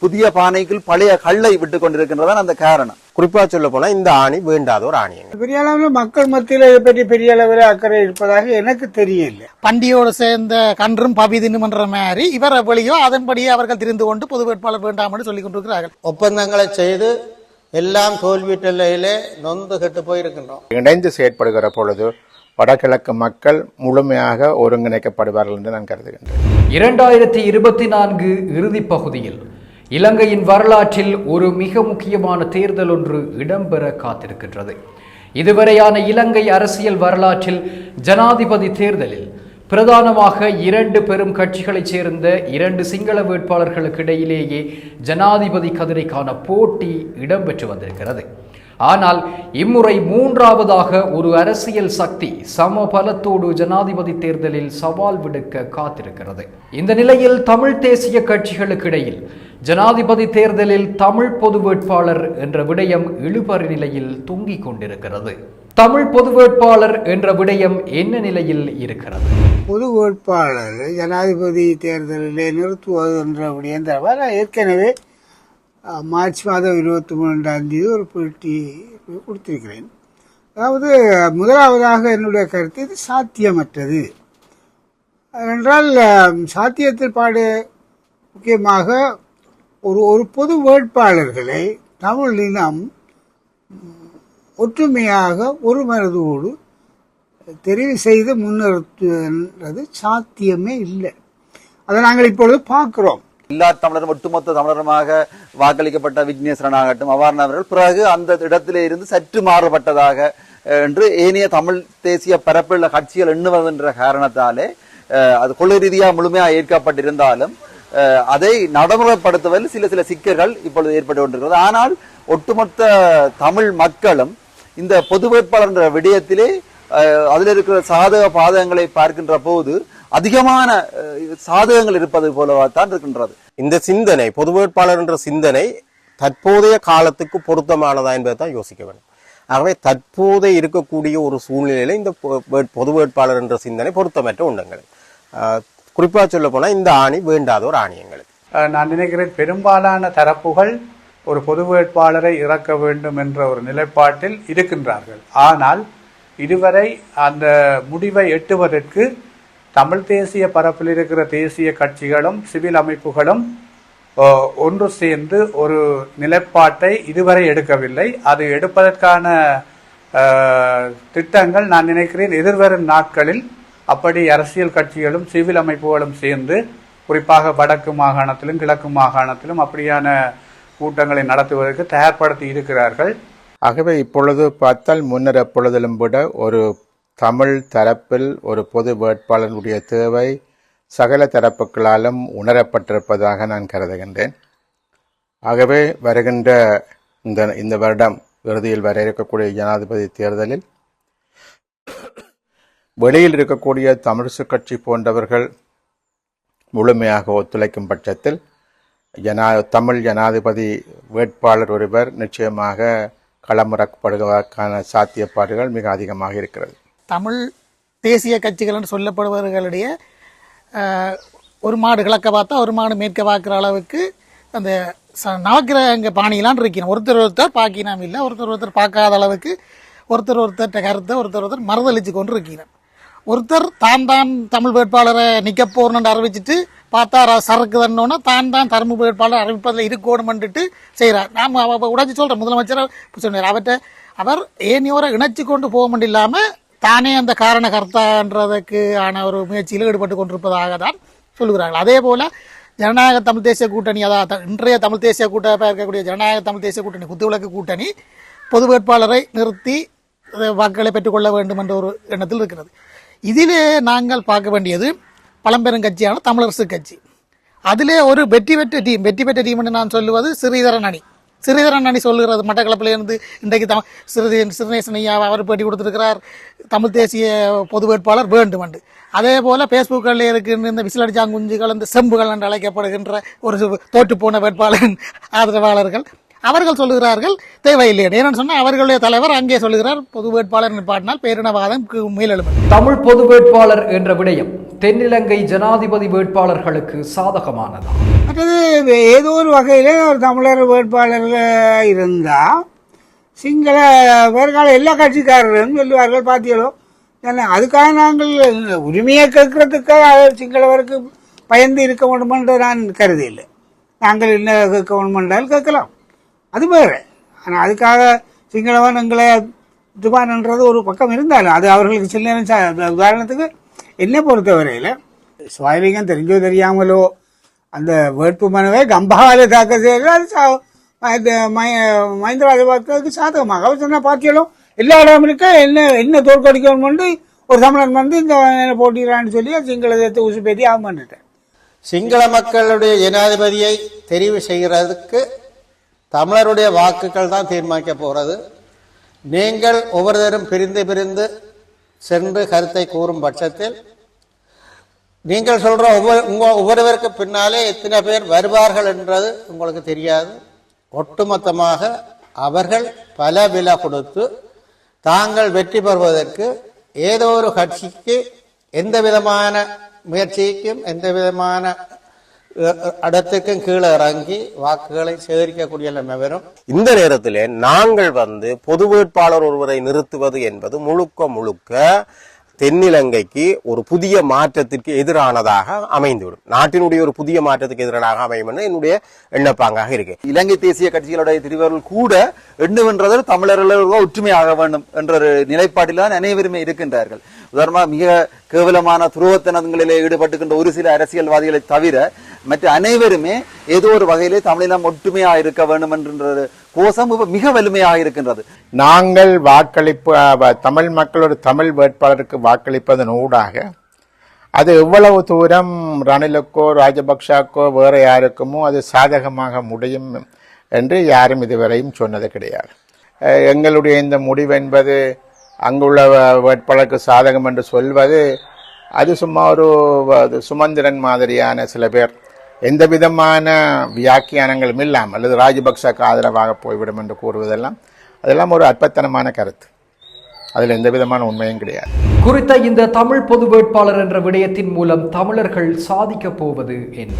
புதிய பானைக்குள் பழைய கல்லை விட்டு கொண்டிருக்கின்றதான் அந்த காரணம். குறிப்பா சொல்ல போனா இந்த ஆணி வேண்டாத ஒரு ஆணியங்கள் பெரிய அளவில் மக்கள் மத்தியில் இதை பற்றி பெரிய அளவில் அக்கறை இருப்பதாக எனக்கு தெரியல பண்டியோடு சேர்ந்த கன்றும் பபிதினும் என்ற மாதிரி இவர் வெளியோ அதன்படியே அவர்கள் திரிந்து கொண்டு பொது வேட்பாளர் வேண்டாம் என்று சொல்லிக் கொண்டிருக்கிறார்கள். ஒப்பந்தங்களை செய்து எல்லாம் தோல்வியுற்ற நிலையிலே நொந்து கெட்டு போயிருக்கின்றோம். இணைந்து செயற்படுகிற பொழுது வடகிழக்கு மக்கள் முழுமையாக ஒருங்கிணைக்கப்படுவார்கள் என்று நான் கருதுகின்றேன். இரண்டாயிரத்தி இருபத்தி நான்கு இறுதிப் பகுதியில் இலங்கையின் வரலாற்றில் ஒரு மிக முக்கியமான தேர்தல் ஒன்று இடம்பெற காத்திருக்கின்றது. இதுவரையான இலங்கை அரசியல் வரலாற்றில் ஜனாதிபதி தேர்தலில் பிரதானமாக இரண்டு பெரும் கட்சிகளைச் சேர்ந்த இரண்டு சிங்கள வேட்பாளர்களுக்கு இடையிலேயே ஜனாதிபதி கதிரைக்கான போட்டி இடம்பெற்று வந்திருக்கிறது. ஆனால் இம்முறை மூன்றாவதாக ஒரு அரசியல் சக்தி சம பலத்தோடு ஜனாதிபதி தேர்தலில் சவால் விடுக்க காத்திருக்கிறது. இந்த நிலையில் தமிழ் தேசிய கட்சிகளுக்கு இடையில் ஜனாதிபதி தேர்தலில் தமிழ் பொது வேட்பாளர் என்ற விடயம் இழுபறி நிலையில் தொங்கிக் கொண்டிருக்கிறது. தமிழ் பொது வேட்பாளர் என்ற விடயம் என்ன நிலையில் இருக்கிறது? பொது வேட்பாளர் ஜனாதிபதி தேர்தலிலே நிறுத்துவது என்ற விடயம் ஏற்கனவே மார்ச் மாதம் இருபத்தி மூன்றாம் தேதி ஒரு பேட்டி கொடுத்திருக்கிறேன். அதாவது முதலாவதாக என்னுடைய கருத்து இது சாத்தியமற்றது. ஏனென்றால் சாத்தியத்திற்பாடு சாத்தியத்தில் பாடு முக்கியமாக ஒரு ஒரு பொது வேட்பாளர்களை தமிழ் இனம் ஒற்றுமையாக ஒரு மனதோடு தெரிவு செய்து முன்னிறுத்துன்றது சாத்தியமே இல்லை. அதை நாங்கள் இப்பொழுது பார்க்குறோம். எல்லா தமிழரும் ஒட்டுமொத்த தமிழருமாக வாக்களிக்கப்பட்ட விக்னேஸ்வரன் ஆகட்டும் அவ்வாறான அவர்கள். பிறகு அந்த இடத்திலே இருந்து சற்று மாறுபட்டதாக என்று ஏனைய தமிழ் தேசிய பரப்புள்ள கட்சிகள் எண்ணுவதென்ற காரணத்தாலே அது கொள்கை ரீதியாக முழுமையாக ஏற்கப்பட்டிருந்தாலும் அதை நடைமுறைப்படுத்துவதில் சில சில சிக்கல்கள் இப்பொழுது ஏற்பட்டு கொண்டிருக்கிறது. ஆனால் ஒட்டுமொத்த தமிழ் மக்களும் இந்த பொது வேட்பாளர் என்ற விடயத்திலே அதில் இருக்கிற சாதக பாதகங்களை பார்க்கின்ற போது அதிகமான சாதகங்கள் இருப்பது போலவாத்தான் இருக்கின்றது. இந்த சிந்தனை பொது வேட்பாளர் என்ற சிந்தனை தற்போதைய காலத்துக்கு பொருத்தமானதா என்பதை தான் யோசிக்க வேண்டும். ஆகவே தற்போதைய இருக்கக்கூடிய ஒரு சூழ்நிலையில் இந்த பொ- பொது வேட்பாளர் என்ற சிந்தனை பொருத்தமற்ற உண்டங்கள் குறிப்பாக சொல்ல போனால் இந்த ஆணி வேண்டாத ஒரு ஆணியங்கள் நான் நினைக்கிறேன் பெரும்பாலான தரப்புகள் ஒரு பொது வேட்பாளரை இறக்க வேண்டும் என்ற ஒரு நிலைப்பாட்டில் இருக்கின்றார்கள். ஆனால் இதுவரை அந்த முடிவை எட்டுவதற்கு தமிழ் தேசிய பரப்பில் இருக்கிற தேசிய கட்சிகளும் சிவில் அமைப்புகளும் ஒன்று சேர்ந்து ஒரு நிலைப்பாட்டை இதுவரை எடுக்கவில்லை. அது எடுப்பதற்கான திட்டங்கள் நான் நினைக்கிறேன் எதிர்வரும் நாட்களில் அப்படி அரசியல் கட்சிகளும் சிவில் அமைப்புகளும் சேர்ந்து குறிப்பாக வடக்கு மாகாணத்திலும் கிழக்கு மாகாணத்திலும் அப்படியான கூட்டங்களை நடத்துவதற்கு தயார்படுத்தி இருக்கிறார்கள். ஆகவே இப்பொழுது பார்த்தால் முன்னர் எப்பொழுதிலும் விட ஒரு தமிழ் தரப்பில் ஒரு பொது வேட்பாளனுடைய தேவை சகல தரப்புகளாலும் உணரப்பட்டிருப்பதாக நான் கருதுகின்றேன். ஆகவே வருகின்ற இந்த இந்த வருடம் இறுதியில் வர இருக்கக்கூடிய ஜனாதிபதி தேர்தலில் வெளியில் இருக்கக்கூடிய தமிழிசு கட்சி போன்றவர்கள் முழுமையாக ஒத்துழைக்கும் பட்சத்தில் ஜனா தமிழ் ஜனாதிபதி வேட்பாளர் ஒருவர் நிச்சயமாக களமிறக்கப்படுவதற்கான சாத்தியப்பாடுகள் மிக அதிகமாக இருக்கிறது. தமிழ் தேசிய கட்சிகள் என்று சொல்லப்படுபவர்களுடைய ஒரு மாடு கிழக்க பார்த்தா ஒரு மாடு மேற்க பார்க்குற அளவுக்கு அந்த ச- நவக்கிரக பாணியெல்லாம் இருக்கணும் ஒருத்தர் ஒருத்தர் பாக்கினாம் இல்லை ஒருத்தர் ஒருத்தர் பார்க்காத அளவுக்கு ஒருத்தர் ஒருத்தர் கருத்தை ஒருத்தர் ஒருத்தர் மறுதளிச்சு கொண்டு இருக்கிறோம் ஒருத்தர் தான் தான் தமிழ் வேட்பாளரை நிற்க போறணும்னு அறிவிச்சிட்டு பார்த்தா சரக்கு தண்ணோன்னா தான் தான் தரும வேட்பாளர் அறிவிப்பதில் இருக்கணும்னுட்டு செய்கிறார் நாம் அவ உடச்சி சொல்கிறேன் முதலமைச்சர் சொன்னார். அவர்கிட்ட அவர் ஏனியோரை இணைச்சு கொண்டு போக முடியாமல் தானே அந்த காரண கர்த்தான்றதுக்கு ஆன ஒரு முயற்சியில் ஈடுபட்டு கொண்டிருப்பதாக தான் சொல்லுகிறார்கள். அதே போல ஜனநாயக தமிழ் தேசிய கூட்டணி அதாவது இன்றைய தமிழ் தேசிய கூட்டமைப்பாக இருக்கக்கூடிய ஜனநாயக தமிழ் தேசிய கூட்டணி குத்துவிளக்கு கூட்டணி பொது வேட்பாளரை நிறுத்தி வாக்குகளை பெற்றுக்கொள்ள வேண்டும் என்ற ஒரு எண்ணத்தில் இருக்கிறது. இதிலே நாங்கள் பார்க்க வேண்டியது பழம்பெரும் கட்சியான தமிழரசு கட்சி. அதிலே ஒரு வெற்றி பெற்ற டீம் வெற்றி பெற்ற டீம் என்று நான் சொல்லுவது ஸ்ரீதரன் அணி. சிறிதரன் அணி சொல்லுகிறது மட்டக்களப்பிலிருந்து இன்றைக்கு தம் சிறிது சிறுநேசன் ஐயா அவர் பேட்டி கொடுத்துருக்கிறார். தமிழ் தேசிய பொது வேட்பாளர் வேண்டும் என்று அதே போல் ஃபேஸ்புக்கில் இருக்கின்ற இந்த விசிலடிச்சாங்குஞ்சுகள் இந்த செம்புகள் என்று அழைக்கப்படுகின்ற ஒரு தோற்றுப்போன வேட்பாளரின் வேட்பாளர் ஆதரவாளர்கள் அவர்கள் சொல்லுகிறார்கள் தேவையில்லை ஏன்னு சொன்னால் அவர்களுடைய தலைவர் அங்கே சொல்லுகிறார் பொது வேட்பாளர் நிப்பாட்டினால் பேரினவாதம் கு- மேலெழும் தமிழ் பொது வேட்பாளர் என்ற விடயம் தென்னிலங்கை ஜனாதிபதி வேட்பாளர்களுக்கு சாதகமானதா? மற்றது ஏதோ ஒரு வகையில் ஒரு தமிழர் வேட்பாளர்கள் இருந்தால் சிங்கள வேறுகால எல்லா கட்சிக்காரர்களும் சொல்லுவார்கள் பார்த்தீங்களோ ஏன்னா அதுக்காக நாங்கள் உரிமையை கேட்கறதுக்காக சிங்களவருக்கு பயந்து இருக்க வேண்டும் என்று நான் கருதில்லை நாங்கள் என்ன கேட்க வேண்டும் என்றால் கேட்கலாம். அது வேறு. ஆனால் அதுக்காக சிங்களவன் எங்களை துபான்ன்றது ஒரு பக்கம் இருந்தாலும் அது அவர்களுக்கு சில நேரம் உதாரணத்துக்கு என்னை பொறுத்தவரையில் சுவாமிகம் தெரிஞ்சோ தெரியாமலோ அந்த வேட்பு மனுவை கம்பாவில் தாக்கல் செய்கிறது அது சா- மஹிந்த ராஜபக்சவுக்கு சாதகமாக அவர் சொன்ன பாத்தியலும் எல்லா இடம் இருக்க என்ன என்ன தோற்கடிக்கணும்னு ஒரு தமிழன் வந்து இந்த போட்டிடுறான்னு சொல்லி சிங்களத்தை உசுப்பேத்தி ஆகும் பண்ணிட்டேன் சிங்கள மக்களுடைய ஜனாதிபதியை தெரிவு செய்கிறதுக்கு தமிழருடைய வாக்குகள் தான் தீர்மானிக்க போகிறது நீங்கள் ஒவ்வொருத்தரும் பிரிந்து பிரிந்து சென்று கருத்தை கூறும் பட்சத்தில் நீங்கள் சொல்ற ஒவ்வொரு உங்க ஒவ்வொருவருக்கு பின்னாலே எத்தனை பேர் வருவார்கள் என்றது உங்களுக்கு தெரியாது. ஒட்டுமொத்தமாக அவர்கள் பல விலை கொடுத்து தாங்கள் வெற்றி பெறுவதற்கு ஏதோ ஒரு கட்சிக்கு எந்த விதமான முயற்சிக்கும் எந்த விதமான இடத்துக்கும் கீழே இறங்கி வாக்குகளை சேகரிக்கக்கூடிய நிலைமை வரும் இந்த நேரத்திலே நாங்கள் வந்து பொது வேட்பாளர் ஒருவரை நிறுத்துவது என்பது முழுக்க முழுக்க தென்னிலங்கைக்கு ஒரு புதிய மாற்றத்திற்கு எதிரானதாக அமைந்துவிடும். நாட்டினுடைய ஒரு புதிய மாற்றத்துக்கு எதிரானதாக அமையும் என்று என்னுடைய எண்ணப்பாங்காக இருக்கு. இலங்கை தேசிய கட்சிகளுடைய திருவர்கள் கூட எண்ணுவென்றதில் தமிழர்கள் ஒற்றுமையாக வேண்டும் என்ற ஒரு நிலைப்பாட்டில் தான் அனைவருமே இருக்கின்றார்கள். உதாரணமாக மிக கேவலமான துருவத்தனங்களிலே ஈடுபட்டுகின்ற ஒரு சில அரசியல்வாதிகளை தவிர மற்ற அனைவருமே ஏதோ ஒரு வகையிலே தமிழினம் ஒற்றுமையாக இருக்க வேண்டும் என்ற ஒரு கோஷம் மிக வலிமையாக இருக்கின்றது நாங்கள் வாக்களிப்பு தமிழ் மக்களோட தமிழ் வேட்பாளருக்கு வாக்களிப்பதன் ஊடாக அது எவ்வளவு தூரம் ரணிலுக்கோ ராஜபக்சாக்கோ வேற யாருக்குமோ அது சாதகமாக முடியும் என்று யாரும் இதுவரையும் சொன்னது கிடையாது. எங்களுடைய இந்த முடிவு என்பது அங்குள்ள வேட்பாளருக்கு சாதகம் என்று சொல்வது அது சும்மா ஒரு சுமந்திரன் மாதிரியான சில பேர். எந்த விதமான வியாக்கியானங்களும் இல்லாமல் அல்லது ராஜபக்சக்கு ஆதரவாக போய்விடும் என்று கூறுவதெல்லாம் அதெல்லாம் ஒரு அற்பத்தனமான கருத்து. அதில் எந்த விதமான உண்மையும் கிடையாது. குறித்த இந்த தமிழ் பொது வேட்பாளர் என்ற விடயத்தின் மூலம் தமிழர்கள் சாதிக்கப் போவது என்ன?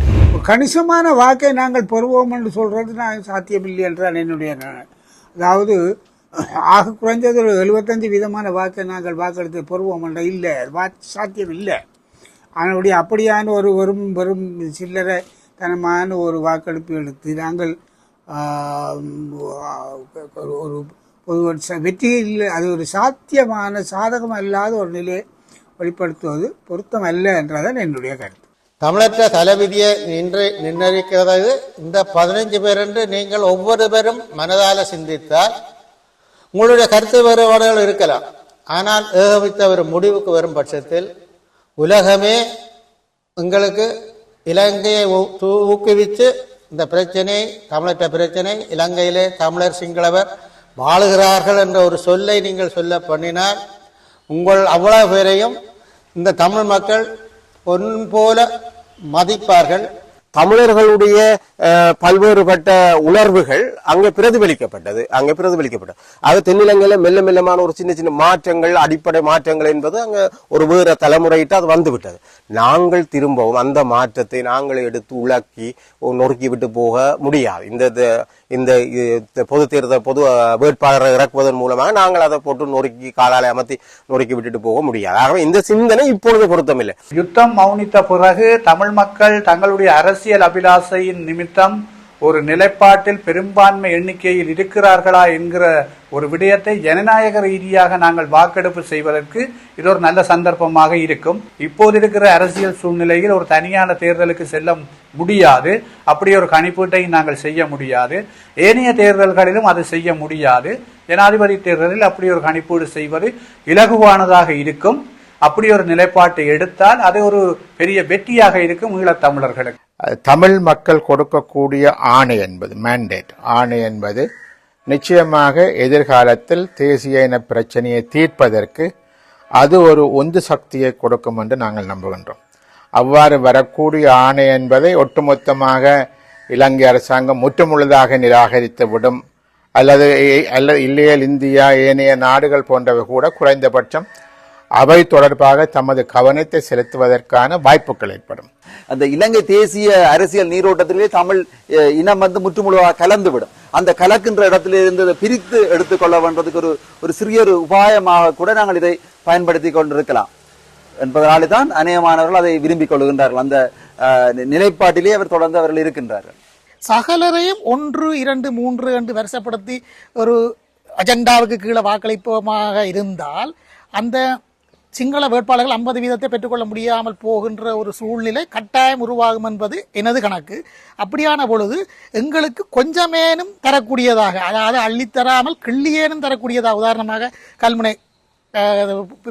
கணிசமான வாக்கை நாங்கள் பெறுவோம் என்று சொல்றது நான் சாத்தியமில்லை என்றால் என்னுடைய. அதாவது ஆக குறைஞ்சது ஒரு எழுபத்தஞ்சு விதமான வாக்கை நாங்கள் வாக்கெடுத்து பெறுவோம் என்ற இல்லை. அது வா- சாத்தியம் இல்லை. அதனுடைய அப்படியான ஒரு வெறும் வெறும் சில்லறை தனமான ஒரு வாக்கெடுப்பு எடுத்து நாங்கள் ஒரு- ஒரு வெற்றி இல்லை. அது ஒரு சாத்தியமான சாதகம் அல்லாத ஒரு நிலையை வெளிப்படுத்துவது பொருத்தம் அல்ல என்றதான் என்னுடைய கருத்து. தமிழற்ற தலைவிதியை நின்று நிர்ணயிக்கிறது இந்த பதினைஞ்சு பேர் என்று நீங்கள் ஒவ்வொரு பேரும் மனதால சிந்தித்தால் உங்களுடைய கருத்து வேறுபாடுகள் இருக்கலாம். ஆனால் ஏகமித்த ஒரு முடிவுக்கு வரும் பட்சத்தில் உலகமே உங்களுக்கு இலங்கையை ஊ- ஊக்குவித்து இந்த பிரச்சனை தமிழற்ற பிரச்சனை இலங்கையிலே தமிழர் சிங்களவர் வாழுகிறார்கள் என்ற ஒரு சொல்லை நீங்கள் சொல்ல பண்ணினால் உங்கள் அவ்வளவு பேரையும் இந்த தமிழ் மக்கள் பொன் போல மதிப்பார்கள். தமிழர்களுடைய பல்வேறுபட்ட உணர்வுகள் அங்கே பிரதிபலிக்கப்பட்டது. அங்கே பிரதிபலிக்கப்பட்டது. ஆக தென்னிலங்கையில் மெல்ல மெல்லமான ஒரு சின்ன சின்ன மாற்றங்கள் அடிப்படை மாற்றங்கள் என்பது அங்கே ஒரு வேறு தலைமுறையிட்டு அது வந்துவிட்டது. நாங்கள் திரும்பவும் அந்த மாற்றத்தை நாங்கள் எடுத்து உலக்கி நொறுக்கி விட்டு போக முடியாது. இந்த இந்த- பொது தேர்தல் பொது வேட்பாளரை இறக்குவதன் மூலமாக நாங்கள் அதை போட்டு நொறுக்கி காலாலை அமர்த்தி நொறுக்கி விட்டுட்டு போக முடியாது. ஆகவே இந்த சிந்தனை இப்பொழுது பொருத்தமில்லை யுத்தம் மௌனித்த பிறகு தமிழ் மக்கள் தங்களுடைய அரசியல் அபிலாசையின் நிமித்தம் ஒரு நிலைப்பாட்டில் பெரும்பான்மை எண்ணிக்கையில் இருக்கிறார்களா என்கிற ஒரு விடயத்தை ஜனநாயக ரீதியாக நாங்கள் வாக்கெடுப்பு செய்வதற்கு இது ஒரு நல்ல சந்தர்ப்பமாக இருக்கும். இப்போது இருக்கிற அரசியல் சூழ்நிலையில் ஒரு தனியான தேர்தலுக்கு செல்ல முடியாது. அப்படி ஒரு கணிப்பீட்டை நாங்கள் செய்ய முடியாது. ஏனைய தேர்தல்களிலும் அது செய்ய முடியாது. ஜனாதிபதி தேர்தலில் அப்படி ஒரு கணிப்பீடு செய்வது இலகுவானதாக இருக்கும். அப்படி ஒரு நிலைப்பாட்டை எடுத்தால் அது ஒரு பெரிய வெற்றியாக இருக்கும் ஈழத்தமிழர்களுக்கு தமிழ் மக்கள் கொடுக்கக்கூடிய ஆணை என்பது மேண்டேட் ஆணை என்பது நிச்சயமாக எதிர்காலத்தில் தேசிய இன பிரச்சனையை தீர்ப்பதற்கு அது ஒரு உந்து சக்தியை கொடுக்கும் என்று நாங்கள் நம்புகின்றோம். அவ்வாறு வரக்கூடிய ஆணை என்பதை ஒட்டுமொத்தமாக இலங்கை அரசாங்கம் முற்றுமுழுதாக நிராகரித்து விடும். அல்லது அல்லது அல்ல இந்தியா ஏனைய நாடுகள் போன்றவை கூட குறைந்தபட்சம் அவை தொடர்பாக தமது கவனத்தை செலுத்துவதற்கான வாய்ப்புகள் ஏற்படும். அந்த இலங்கை தேசிய அரசியல் நீரோட்டத்திலே தமிழ் இனம் வந்து முற்றுமுழுவாக கலந்துவிடும். அந்த கலக்கின்ற இடத்திலே இருந்து அதை பிரித்து எடுத்துக்கொள்ள வேண்டதுக்கு ஒரு ஒரு சிறிய ஒரு உபாயமாக கூட நாங்கள் இதை பயன்படுத்தி கொண்டிருக்கலாம். என்பதனாலே தான் அநேகமானவர்கள் அதை விரும்பிக் கொள்கின்றார்கள். அந்த நிலைப்பாட்டிலே அவர் தொடர்ந்து அவர்கள் இருக்கின்றார்கள். சகலரையும் ஒன்று இரண்டு மூன்று என்று வரிசைப்படுத்தி ஒரு அஜெண்டாவுக்கு கீழே வாக்களிப்போமாக இருந்தால் அந்த சிங்கள வேட்பாளர்கள் ஐம்பது வீதத்தை பெற்றுக்கொள்ள முடியாமல் போகின்ற ஒரு சூழ்நிலை கட்டாயம் உருவாகும் என்பது எனது கணக்கு. அப்படியான பொழுது எங்களுக்கு கொஞ்சமேனும் தரக்கூடியதாக அதாவது அள்ளித்தராமல் கிள்ளியேனும் தரக்கூடியதாக உதாரணமாக கல்முனை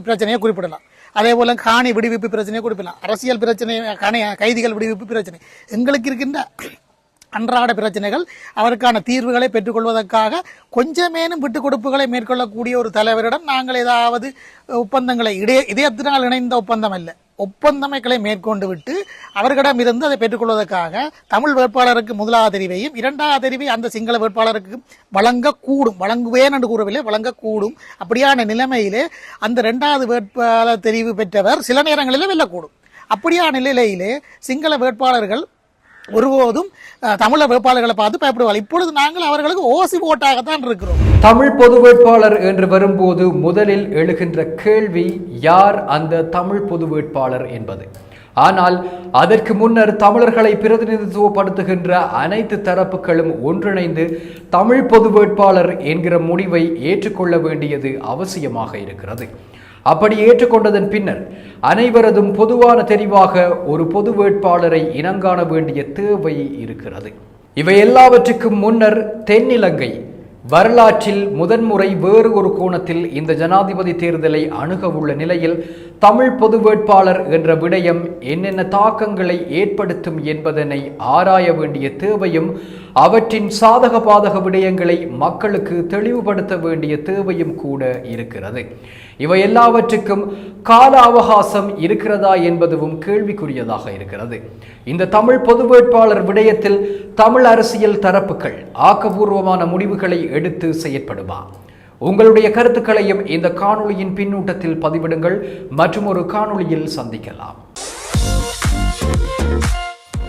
பிரச்சனையை குறிப்பிடலாம். அதே போல காணி விடுவிப்பு பிரச்சனையை குறிப்பிடலாம். அரசியல் பிரச்சனை காணி கைதிகள் விடுவிப்பு பிரச்சனை. எங்களுக்கு இருக்கின்ற அன்றாட பிரச்சனைகள் அவருக்கான தீர்வுகளை பெற்றுக்கொள்வதற்காக கொஞ்சமேனும் விட்டுக் கொடுப்புகளை மேற்கொள்ளக்கூடிய ஒரு தலைவரிடம் நாங்கள் ஏதாவது ஒப்பந்தங்களை இடைய இதயத்தினால் இணைந்த ஒப்பந்தம் அல்ல ஒப்பந்தமைகளை மேற்கொண்டு விட்டு அவர்களிடம் இருந்து அதை பெற்றுக்கொள்வதற்காக தமிழ் வேட்பாளருக்கு முதலாவது தெரிவையும் இரண்டாவது தெரிவை அந்த சிங்கள வேட்பாளருக்கு வழங்கக்கூடும் வழங்குவேன் என்று கூறவில்லை வழங்கக்கூடும். அப்படியான நிலைமையிலே அந்த இரண்டாவது வேட்பாளர் தெரிவு பெற்றவர் சில நேரங்களிலே வெல்லக்கூடும். அப்படியான நிலையிலே சிங்கள வேட்பாளர்கள் ஒருபோதும் அஹ், தமிழர் வேட்பாளர்களை பார்த்து பயப்படுவார்கள். இப்பொழுது நாங்கள் அவர்களுக்கு ஓசி ஓட்டாகத்தான் இருக்கிறோம். தமிழ் பொது வேட்பாளர் என்று வரும்போது முதலில் எழுகின்ற கேள்வி யார் அந்த தமிழ் பொது வேட்பாளர் என்பது? ஆனால் அதற்கு முன்னர் தமிழர்களை பிரதிநிதித்துவப்படுத்துகின்ற அனைத்து தரப்புகளும் ஒன்றிணைந்து தமிழ் பொது வேட்பாளர் என்கிற முடிவை ஏற்றுக்கொள்ள வேண்டியது அவசியமாக இருக்கிறது. அப்படி ஏற்றுக்கொண்டதன் பின்னர் அனைவரதும் பொதுவான தெரிவாக ஒரு பொது வேட்பாளரை இனங்காண வேண்டிய தேவை இருக்கிறது. இவை எல்லாவற்றுக்கும் முன்னர் தென்னிலங்கை வரலாற்றில் முதன்முறை வேறு ஒரு கோணத்தில் இந்த ஜனாதிபதி தேர்தலை அணுக உள்ள நிலையில் தமிழ் பொது வேட்பாளர் என்ற விடயம் என்னென்ன தாக்கங்களை ஏற்படுத்தும் என்பதனை ஆராய வேண்டிய தேவையும் அவற்றின் சாதக பாதக விடயங்களை மக்களுக்கு தெளிவுபடுத்த வேண்டிய தேவையும் கூட இருக்கிறது. இவை எல்லாவற்றுக்கும் கால அவகாசம் இருக்கிறதா என்பதுவும் கேள்விக்குரியதாக இருக்கிறது. இந்த தமிழ் பொது வேட்பாளர் விடயத்தில் தமிழ் அரசியல் தரப்புகள் ஆக்கபூர்வமான முடிவுகளை எடுத்து செயற்படுமா? உங்களுடைய கருத்துக்களையும் இந்த காணொளியின் பின்னூட்டத்தில் பதிவிடுங்கள். மற்றும் ஒரு காணொளியில் சந்திக்கலாம்.